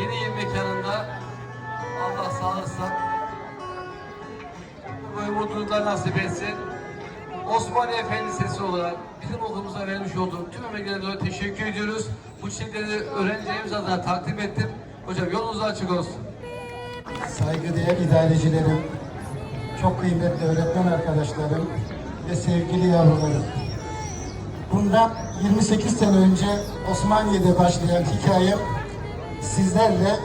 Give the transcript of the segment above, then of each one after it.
Yeni yıl mekanında Allah sağlarsa bu mutluluklar nasip etsin. Osmaniye Efendi Lisesi olarak bizim okulumuza vermiş olduğu tüm emeklere teşekkür ediyoruz. Bu çiçekleri öğrencilerimize adına takdim ettim. Hocam yolunuz açık olsun. saygıdeğer idarecilerim, çok kıymetli öğretmen arkadaşlarım ve sevgili yavrularım. Bundan 28 sene önce Osmaniye'de başlayan hikayem sizlerle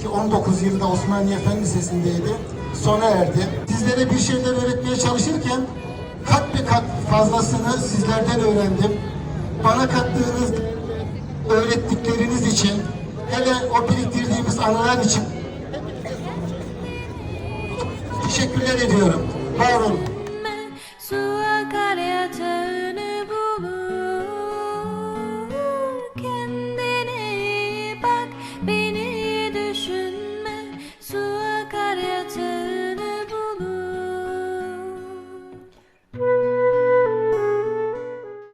ki 19 yılda Osmaniye Fen Lisesi'ndeydi sona erdi. Sizlere bir şeyler öğretmeye çalışırken kat be kat fazlasını sizlerden öğrendim. Bana kattığınız öğrettikleriniz için hele o biriktirdiğimiz anılar için teşekkürler ediyorum. Var olun.